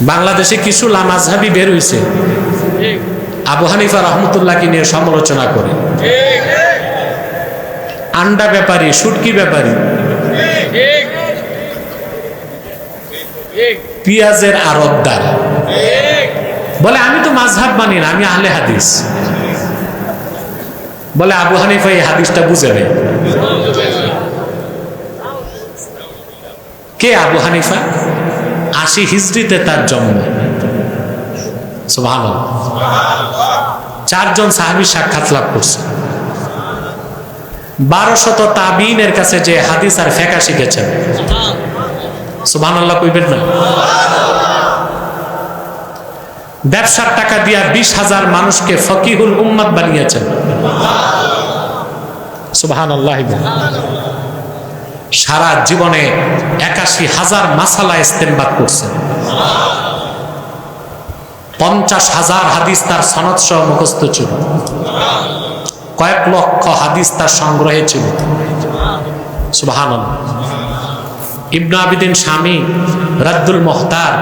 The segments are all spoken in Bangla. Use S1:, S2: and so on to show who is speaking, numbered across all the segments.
S1: বাংলাদেশে কিছু লামাজহাবি বের হইছে। আবু হানিফা রহমতুল্লাহকে নিয়ে সমালোচনা করে। আন্ডা ব্যাপারী সুটকি ব্যাপারী। পিঁয়াজের আরবদার বলে, আমি তো মাঝহাব মানি না, আমি আহলে হাদিস। বলে, আবু হানিফা এই হাদিসটা বুঝে নেই কে আবু হানিফা? আশি হিজড়িতে তার জন্ম। সুবহানাল্লাহ। চারজন সাহাবী সাক্ষাৎ লাভ করছে। বারো শত তাবিনের কাছে যে হাদিস আর ফেকা শিখেছেন। সুবাহ ব্যবসার টাকা দিয়া বিশ হাজার মানুষকে ফকিহুল উম্মাদ বানিয়েছেন। সুবাহান আল্লাহ সারা জীবনে একাশি হাজার মাসালা ইস্তেমবাদ করছেন পঞ্চাশ হাজার হাদিস তার সনদ সহ মুখস্থ ছিল। কয়েক লক্ষ হাদিস তার সংগ্রহে ছিল। সুবাহান ইবনু আবিদিন স্বামী রাদ্দুল মোহতার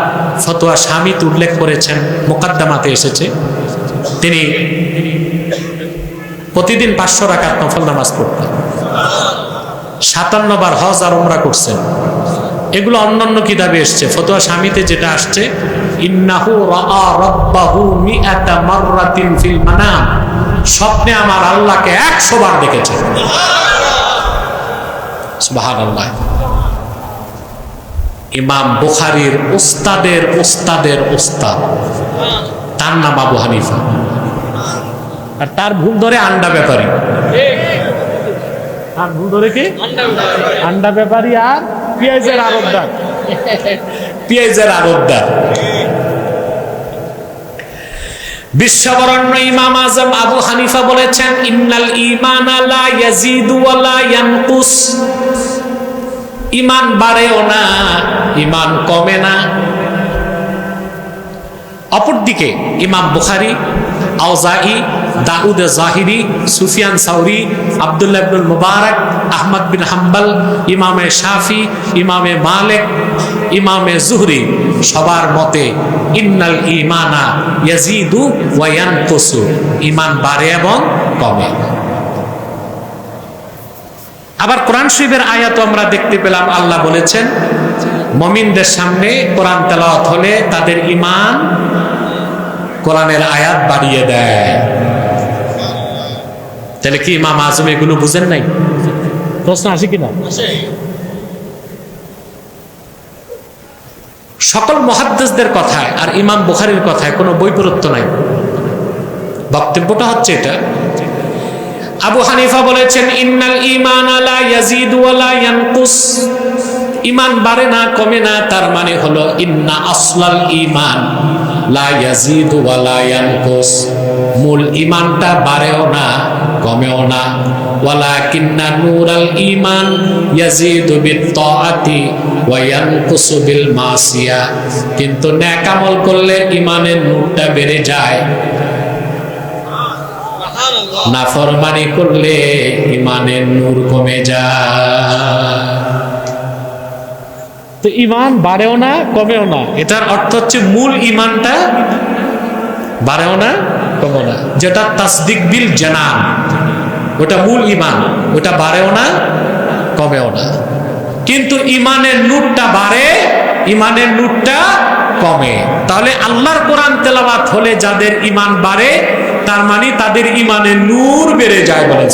S1: ফতোয়া স্বামী উল্লেখ করেছেন, মোকাদ্দামাতে এসেছে। তিনি প্রতিদিন পাঁচশো রাকাত নফল নামাজ পড়তেন। সাতান্ন বার হজ আর উমরা করছেন। এগুলো অন্যান্য কিতাবে এসছে। ফতোয়া স্বামীতে যেটা আসছে স্বপ্নে আমার আল্লাহকে একশো বার দেখেছে। ইমাম বুখারীর উস্তাদের উস্তাদের উস্তাদ। তার নাম আবু হানিফা। আর তার ভুল ধরে আন্ডা ব্যাপারী। আর ভুল ধরে কি? আন্ডা ব্যাপারী আর পেঁয়াজের আরবদার। পেঁয়াজের আরবদার। বিশ্ববরণ্য ইমাম আজম আবু হানিফা বলেছেন, ইন্নাল ইমান লা ইয়াজিদু ওয়া লা ইয়ানকুস। ইমান বাড়েও না, ইমান কমে না। অপরদিকে ইমাম বুখারি আউজাই দাউদ জাহিরি, সুফিয়ান সাউরি, আবদুল্লাহ ইবনুল মুবারক, আহমদ বিন হাম্বল, ইমামে শাফি, ইমামে মালিক, ইমামে জুহরি, সবার মতে ইন্নাল ইমানা ইয়াজিদু ওয়া ইয়ানকুসু ইমান বাড়ে এবং কমে। আবার কোরআন শরীফের আয়াত আমরা দেখতে পেলাম, আল্লাহ বলেছেন, মমিনদের সামনে কোরআন তেলাওয়াত হলে তাদের ইমান কোরআনের আয়াত বাড়িয়ে দেয়। তাহলে কি ইমাম আজম এগুলো বুঝেন নাই? প্রশ্ন আসে কিনা? সকল মহাদ্দেশদের কথায় আর ইমাম বুখারির কথায় কোনো বৈপরীত্য নাই। বক্তব্যটা হচ্ছে এটা। আবু হানিফা বলেছেন ইন্নাল ইমান আলা ইয়াজিদু ওয়ালা ইয়ানকুস। ইমান বাড়ে না, কমে না, তার মানে হলো ইন্না আসলাল ইমান মূল ইমানটা বাড়েও না, কমেও না। ওয়ালাকিন্না নূরাল ইমান ইয়াজিদু বিত্তাআতি ওয়া ইয়ানকুসু বিল মাসিয়া। কিন্তু নেক আমল করলে ইমানের নূরটা বেড়ে যায়। নাফরমানি করলে ইমানের নূর কমে যায়। তো ইমান বাড়েও না, কমেও না। এটার অর্থ হচ্ছে মূল ইমানটা বাড়েও না, কমেও না। যেটা তাসদিক বিল জানান, ওটা মূল ইমান ওটা বাড়েও না, কমেও না। কিন্তু ইমানের নূরটা বাড়ে ইমানের নূরটা কমে। তাহলে আল্লাহর কোরআন তেলাওয়াত হলে যাদের ইমান বাড়ে, তার মানে তাদের ইমানের নূর বেড়ে যায় বলে